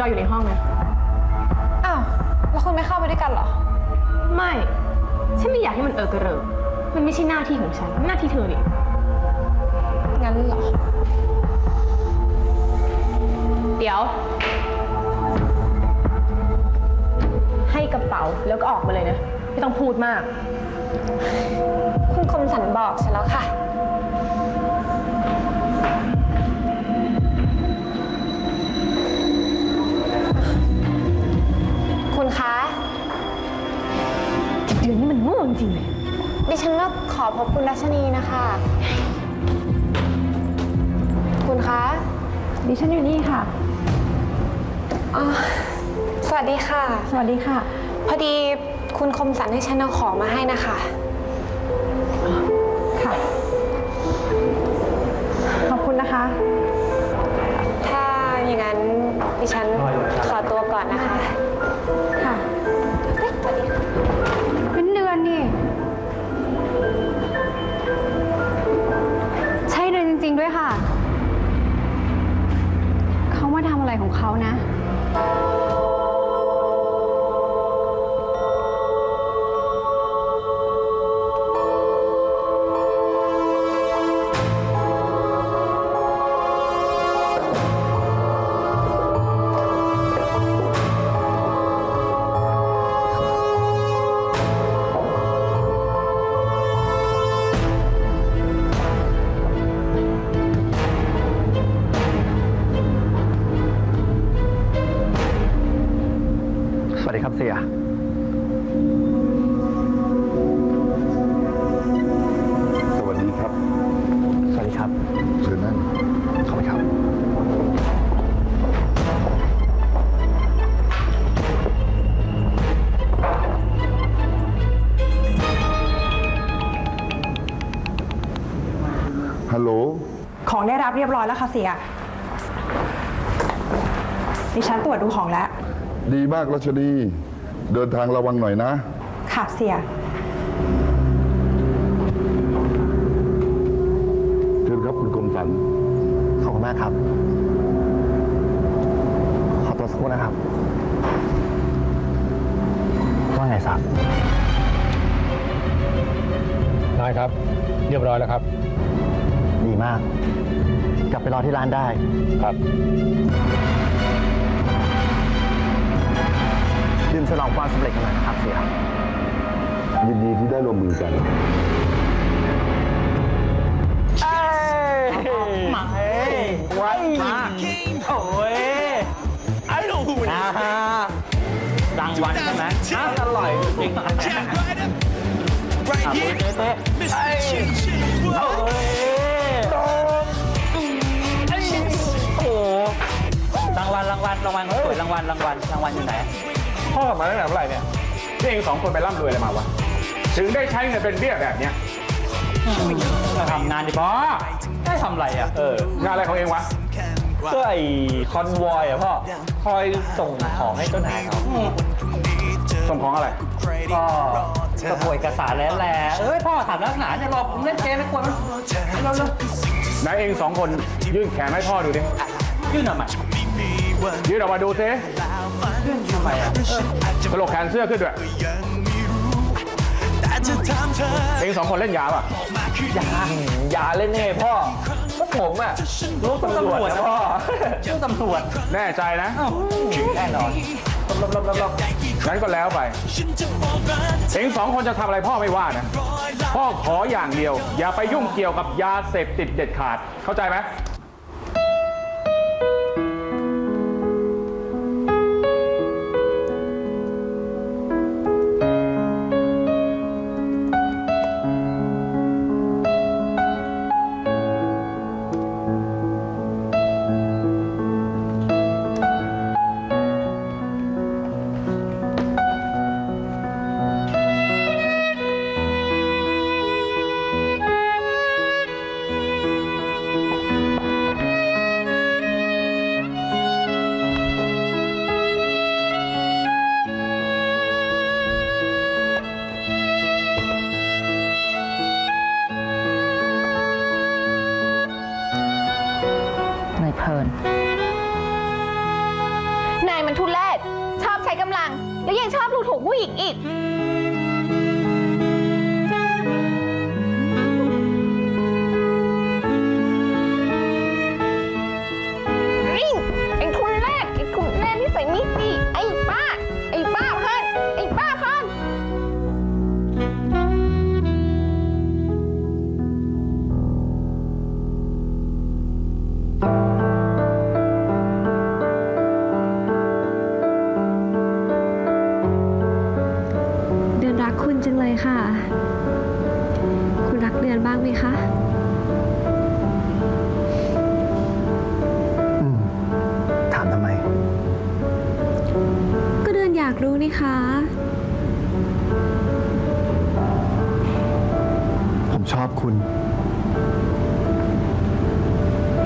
รออยู่ในห้องนะ อ้าว แล้วคุณไม่เข้าไปด้วยกันเหรอ ไม่ ฉันไม่อยากให้มันเออกระเริกมันไม่ใช่หน้าที่ของฉัน หน้าที่เธอนี่ งั้นเหรอ เดี๋ยว ให้กระเป๋าแล้วก็ออกมาเลยนะ ไม่ต้องพูดมาก คุณคมสันบอกฉันแล้วค่ะ คุณคะเดี๋ยวนี้มันโง่จริงๆเลยดิฉันก็ขอพบคุณรัชนีนะคะ คุณคะ ดิฉันอยู่นี่ค่ะ อ๋อ สวัสดีค่ะ สวัสดีค่ะ พอดีคุณคมสันให้ฉันเอาของมาให้นะคะ ค่ะ ขอบคุณนะคะ ถ้าอย่างนั้นดิฉันขอตัวก่อนนะคะค่ะ ครับเสีย สวัสดีครับ สวัสดีครับ เชิญนั่งขอบคุณครับ ฮัลโหล ของได้รับเรียบร้อยแล้วค่ะเสียดิฉันตรวจดูของแล้ว ดีมากรัชนีเดินทางระวังหน่อยนะ ค่ะเสีย เชิญครับคุณกรมสรรขอบคุณมากครับ ขอตัวสักครู่นะครับ ว่าไงสักได้ครับ เรียบร้อยแล้วครับ ดีมาก กลับไปรอที่ร้านได้ ครับ ดื่มฉลองความสำเร็จกันหน่อยนะครับเสียยินดีที่ได้ร่วมมือกันมาเอ้ยวัดมาโอ้ยไอ้หนูนะฮะรางวัลใช่ไหมอ้าวอร่อยจริงๆอะปุ้ยเต้เต้ไอ้โอ้ยโอ้รางวัลรางวัลรางวัลสวยรางวัลรางวัลรางวัลอยู่ไหน พ่อกลับมาตั้งแต่เมื่อไหร่เนี่ยนี่เองสองคนไปร่ำรวยอะไรมาวะ ถึงได้ใช้เงินเป็นเบี้ยแบบเนี้ยมาทำงานดิพ่อได้ทำอะไรอะ เออ งานอะไรของเองวะ ก็ไอคอนวอยอะพ่อ คอยส่งของให้เจ้านายเขาส่งของอะไร ก็กระบวยเอกสารแล้วแหละเอ้ยพ่อถามลักษณะเนี่ยรอผมเล่นเกมไม่ควรมันเร็วไหนเองสองคนยื่นแขนให้พ่อดูดิๆยื่นหน่อยมา ยื่นออกมาดูซิยื่นทำไมอะกระโหลกแขนเสื้อขึ้นด้วยเองสองคนเล่นยาป่ะอย่าอย่าเล่นไงพ่อพวกผมอะลูกตำรวจนะพ่อลูกตำรวจแน่ใจนะแน่นอนลบลบลบลบงั้นก็แล้วไปเองสองคนจะทำอะไรพ่อไม่ว่านะ พ่อขออย่างเดียว อย่าไปยุ่งเกี่ยวกับยาเสพติดเด็ดขาด เข้าใจไหม พลิน นายมันทุเรศชอบใช้กำลัง แล้วยังชอบดูถูกผู้หญิงอีก เลยค่ะ คุณรักเดือนบ้างไหมคะ อืม ถามทำไม ก็เดือนอยากรู้นี่คะ ผมชอบคุณ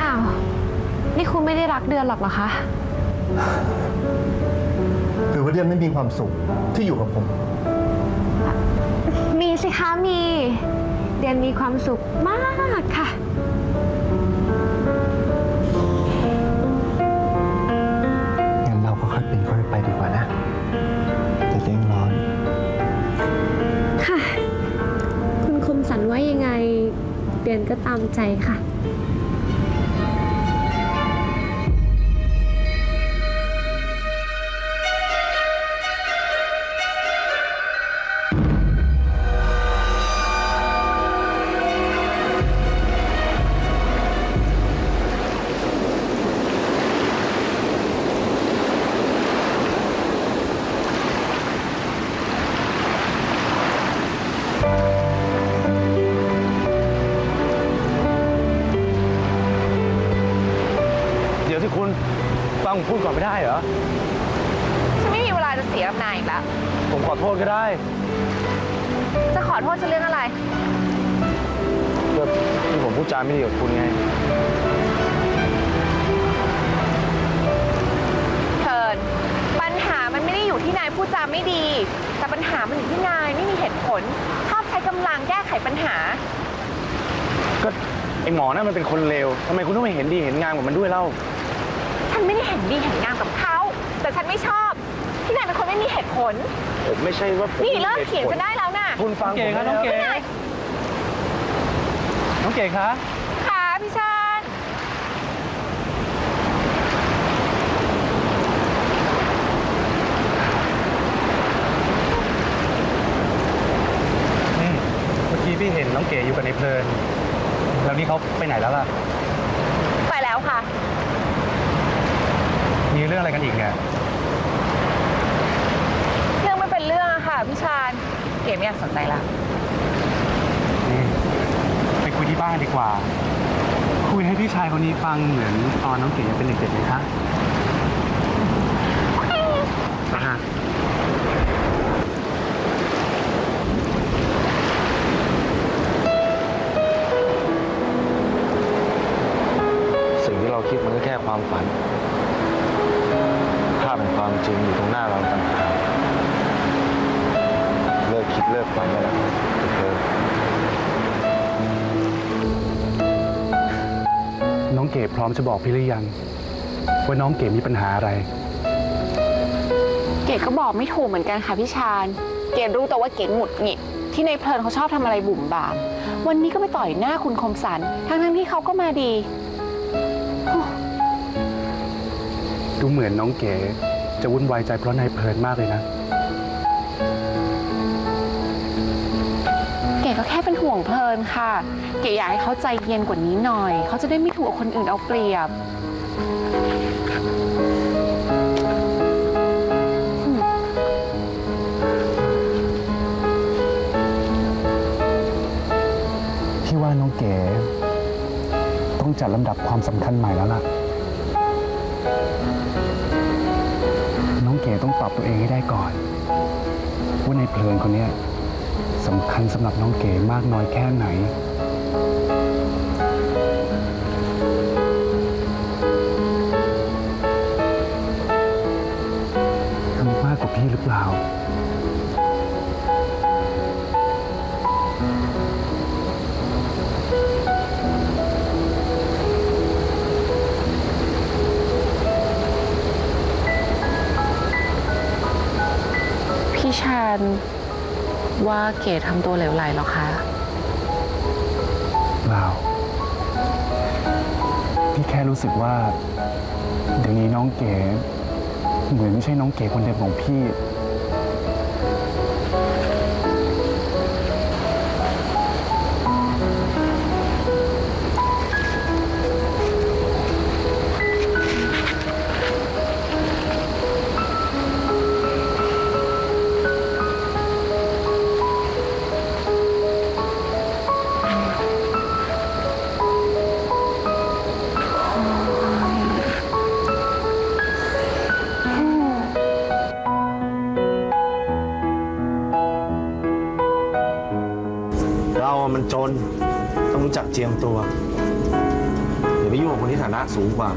อ้าว นี่คุณไม่ได้รักเดือนหรอกเหรอคะ หรือว่าเดือนไม่มีความสุขที่อยู่กับผมมีสิ คะมี เดือนมีความสุขมากค่ะ งั้นเราก็ค่อยเป็นค่อยไปดีกว่านะจะเร่งร้อน ค่ะ คุณคมสันว่ายังไง เดือนก็ตามใจค่ะ จะขอโทษฉันเรื่องอะไร ก็ที่ผมพูดจาไม่ดีกับคุณไงเทิร์นปัญหามันไม่ได้อยู่ที่นายพูดจาไม่ดี แต่ปัญหามันอยู่ที่นายไม่มีเหตุผลชอบใช้กำลังแก้ไขปัญหา ก็ไอหมอนั่นมันเป็นคนเลวทำไมคุณต้องไปเห็นดีเห็นงามกับมันด้วยเล่า ฉันไม่ได้เห็นดีเห็นงามกับเขา แต่ฉันไม่ชอบ ที่นายเป็นคนไม่มีเหตุผล ผมไม่ใช่ว่าผมนี่เลิกมีหตุเถียงผลฉันได้แล้วนะคุณฟังน้องเก๋ผมครับได้น้องเก๋แล้วนายน้องเก๋คะขาพี่ชานนี่เมื่อกี้พี่เห็นน้องเก๋อยู่กับในเพลิน แล้วนี่เขาไปไหนแล้วล่ะ ไปแล้วค่ะ มีเรื่องอะไรกันอีกเนี่ย เรื่องไม่เป็นเรื่องอะค่ะ พี่ชานเก๋ไม่อยากสนใจละนี่ไปคุยที่บ้านดีกว่า คุยให้พี่ชายคนนี้ฟังเหมือนตอนน้องเก๋ยังเป็นเด็กๆเลยคะอ่าฮะสิ่งที่เราคิดมันก็แค่ความฝัน ถ้าเป็นความจริงอยู่ตรงหน้าเราต่าง เลิกคิดเลิกฝันได้แล้วเธอน้องเก๋พร้อมจะบอกพี่หรือยัง ว่าน้องเก๋มีปัญหาอะไร เก๋ก็บอกไม่ถูกเหมือนกันค่ะพี่ชานเก๋รู้แต่ว่าเก๋หงุดหงิดที่ในเพลินเขาชอบทำอะไรบุ่มบาม วันนี้ก็ไปต่อยหน้าคุณคมสันทั้งๆที่เขาก็มาดี ดูเหมือนน้องเก๋จะวุ่นวายใจเพราะนายเพลินมากเลยนะ ก็แค่เป็นห่วงเพลินค่ะ เก๋อยากให้เขาใจเย็นกว่านี้หน่อย เขาจะได้ไม่ถูกคนอื่นเอาเปรียบ พี่ว่าน้องเก๋ต้องจัดลำดับความสำคัญใหม่แล้วล่ะ น้องเก๋ต้องปรับตัวเองให้ได้ก่อน ว่าในเพลินคนเนี้ย สำคัญสำหรับน้องเก๋มากน้อยแค่ไหนมีมากกว่าพี่หรือเปล่า พี่ชาน ว่าเกดทำตัวเหลวไหลหรอคะ เปล่า พี่แค่รู้สึกว่า เดี๋ยวนี้น้องเก๋เหมือนไม่ใช่น้องเก๋คนเดิมของพี่ ต้องรู้จักเจียมตัวอย่าไปยุ่งกับคนที่ฐานะสูงกว่า